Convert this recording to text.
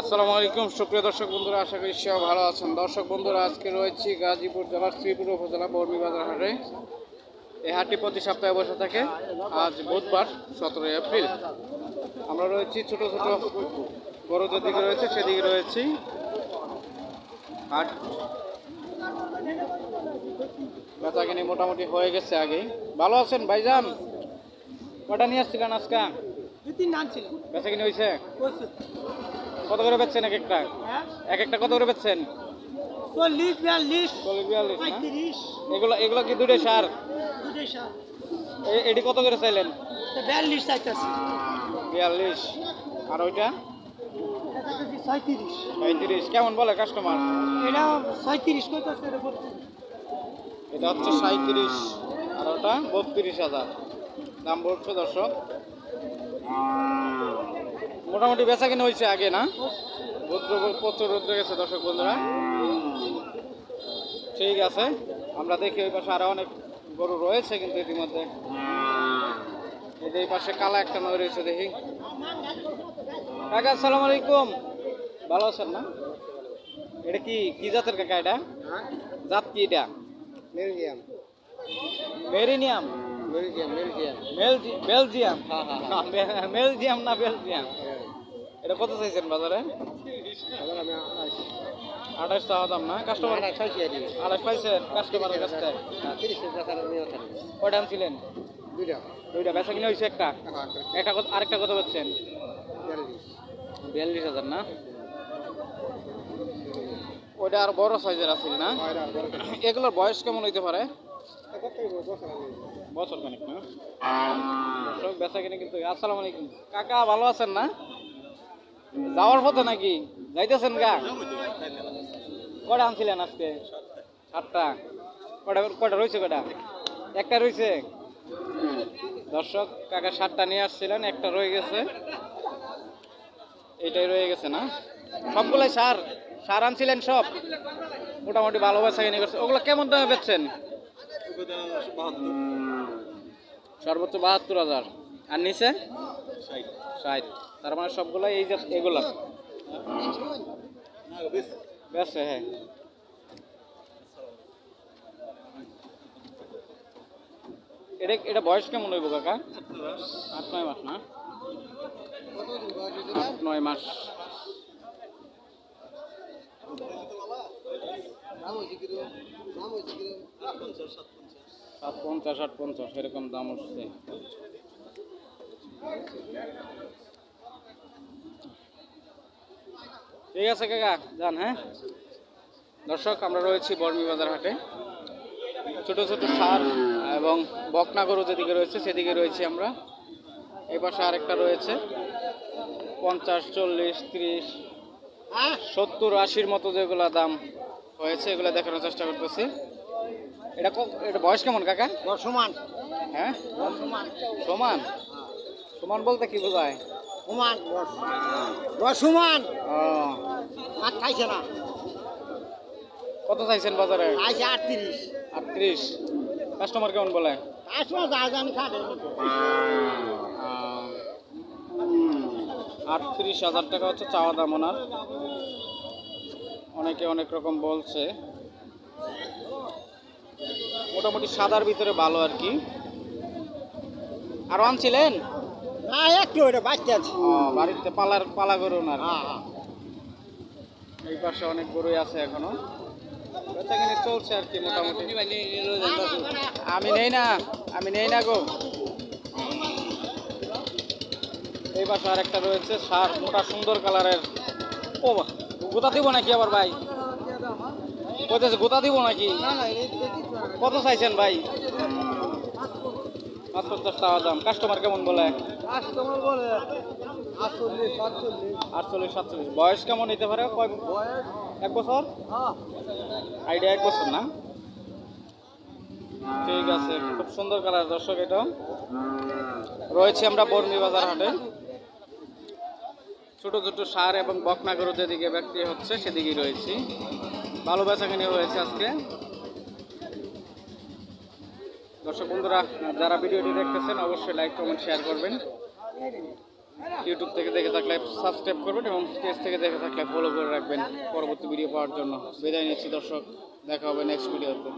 আসসালামু আলাইকুম সুপ্রিয় দর্শক বন্ধুরা আশা করি সব ভালো আছেন। দর্শক বন্ধুরা আজকে রয়েছি গাজীপুর জেলার শ্রীপুর উপজেলা বর্মি বাজার হাটে। এই হাটটি প্রতি সপ্তাহে বসে থাকে। আজ বুধবার সতেরোই এপ্রিল। আমরা রয়েছি ছোট ছোট বড় যেদিকে রয়েছে সেদিকে রয়েছি। হাট বেচাকিনি মোটামুটি হয়ে গেছে আগেই। ভালো আছেন ভাইজান? কটা নিয়ে আসছিলেন আজকে? বেচাকিনি হয়েছে। কত করে বেচছেন এক একটা? এক একটা কত করে বেচছেন? চল্লিশ বিয়াল্লিশ চল্লিশ বিয়াল্লিশ? এগুলো এগুলো কি দুটো সার? দুটোই সার। এটি কত করে চাইলেন? বিয়াল্লিশ চাইতেছে। বিয়াল্লিশ। আর ওইটা? ছয়ত্রিশ। কেমন বলে কাস্টমার এটা ছয়ত্রিশ কইতেছে এটা হচ্ছে সাঁত্রিশ আর ওটা বত্রিশ হাজার। দাম বলছে দর্শক? মোটামুটি বেচা কিনা হয়েছে আগে না? প্রচুর রৌদ্র গেছে দর্শক বন্ধুরা। ঠিক আছে আমরা দেখি ওই পাশে আরও অনেক গরু রয়েছে কিন্তু ইতিমধ্যে। এই পাশে কালা একটা নয় রয়েছে দেখি। কাকা আসসালামু আলাইকুম। ভালো আছেন না? এটা কি কি জাতের কাকা এটা? জাত কি এটা? বেলজিয়াম মেরিনিয়াম? বেলজিয়াম বেলজিয়াম বেলজি- বেলজিয়াম। হ্যাঁ, হ্যাঁ, বে- বেলজিয়াম না বেলজিয়াম? এটা কত চাইছেন বাজারে? আঠাশ টাকা দাম না? কাস্টমার আঠাশ পাইছেন কাস্টমারের কাছ থেকে? থাকি কয়টা আনছিলেন? দুইটা। দুইটা। বেচা কিনে হয়েছে একটা? একটা। কত আরেকটা কত পাচ্ছেন বিয়াল্লিশ। হাজার না? ওইটা আর বড় সাইজের আছিল না? এগুলোর বয়স কেমন হইতে পারে? বছর খানিক না? বেচা কিনে কিন্তু আসসালামু আলাইকুম। কাকা ভালো আছেন না? যাওয়ার পথে নাকি? যাইতেছেন গা? কটা আনছিলেন আজকে? সাতটা। কটা কটা রয়েছে কটা একটা রয়েছে দর্শক কাকা সাতটা নিয়ে আসছিলেন একটা রয়ে গেছে। এইটাই রয়ে গেছে না? সবগুলাই সার। সার আনছিলেন সব? মোটামুটি ভালো বেচা কিনে করছে। ওগুলো কেমন দামে বেচছেন? সর্বোচ্চ বাহাত্তর হাজার। আর নিচে? ষাট। তার মানে সবগুলো এই যে এগুলো। বেচছে হ্যাঁ। এটা এটা বয়স কেমন হইব কাকা? আট, নয় মাস না? আট, নয় মাস। সাত পঞ্চাশ, আট পঞ্চাশ। এরকম দাম উঠছে। ঠিক আছে কাকা যান হ্যাঁ? দর্শক আমরা রয়েছি বর্মি বাজার হাটে। ছোট ছোট সার এবং বকনা গরু যেদিকে রয়েছে সেদিকে রয়েছি আমরা। এই পাশে আরেকটা রয়েছে। পঞ্চাশ চল্লিশ ত্রিশ সত্তর আশির মতো যেগুলো দাম হয়েছে এগুলো দেখানোর চেষ্টা করতেছি। এটা এটা বয়স কেমন কাকা? সমান হ্যাঁ? সমান? সমান বলতে কি বোঝায়? সমান সমান ও, আর খাইছে না। কত চাইছেন বাজারে? খাইছে আটত্রিশ। আটত্রিশ। কাস্টমার কেমন বলে? আসব যা জানি খাটে আটত্রিশ হাজার টাকা হচ্ছে চাওয়া দাম ওনার। অনেকে অনেক রকম বলছে। মোটামুটি সাদার ভিতরে ভালো আর কি। আর আনছিলেন না একটু ওটা বাচ্চা আছে। বাড়িতে পালার পালা গরু ওনার হ্যাঁ হ্যাঁ। এই পাশে অনেক গরুই আছে এখনও। বেচা চলছে আর কি মোটামুটি। আমি নেই না আমি নেই না গো। এই পাশে আরেকটা রয়েছে সার মোটা সুন্দর কালারের। ও গোতা দিব নাকি আবার ভাই? কইতেছে গোতা দিব নাকি? কত চাইছেন ভাই? পাঁচ পঞ্চাশ টাকা দাম। কাস্টমার কেমন বলে? কাস্টমার বলে আটচল্লিশ সাতচল্লিশ। আটচল্লিশ সাতচল্লিশ। বয়স কেমন নিতে পারে? কয় বয়স? এক বছর? হ্যাঁ। আইডিয়া এক বছর না? ঠিক আছে খুব সুন্দর কালার দর্শক এটা। রয়েছে আমরা বর্মি বাজার হাটে। ছোট ছোট সার এবং বকনা গরু যেদিকে ব্যক্তি হচ্ছে সেদিকেই রয়েছি। ভালো বেচা কিনে হয়েছে আজকে। দর্শক বন্ধুরা, যারা ভিডিওটি দেখতেছেন, অবশ্যই লাইক কমেন্ট শেয়ার করবেন। ইউটিউব থেকে দেখে থাকলে সাবস্ক্রাইব করবেন এবং পেজ থেকে দেখে থাকলে ফলো করে রাখবেন। পরবর্তী ভিডিও পাওয়ার জন্য। বিদায় নিচ্ছি দর্শক, দেখা হবে নেক্সট ভিডিওতে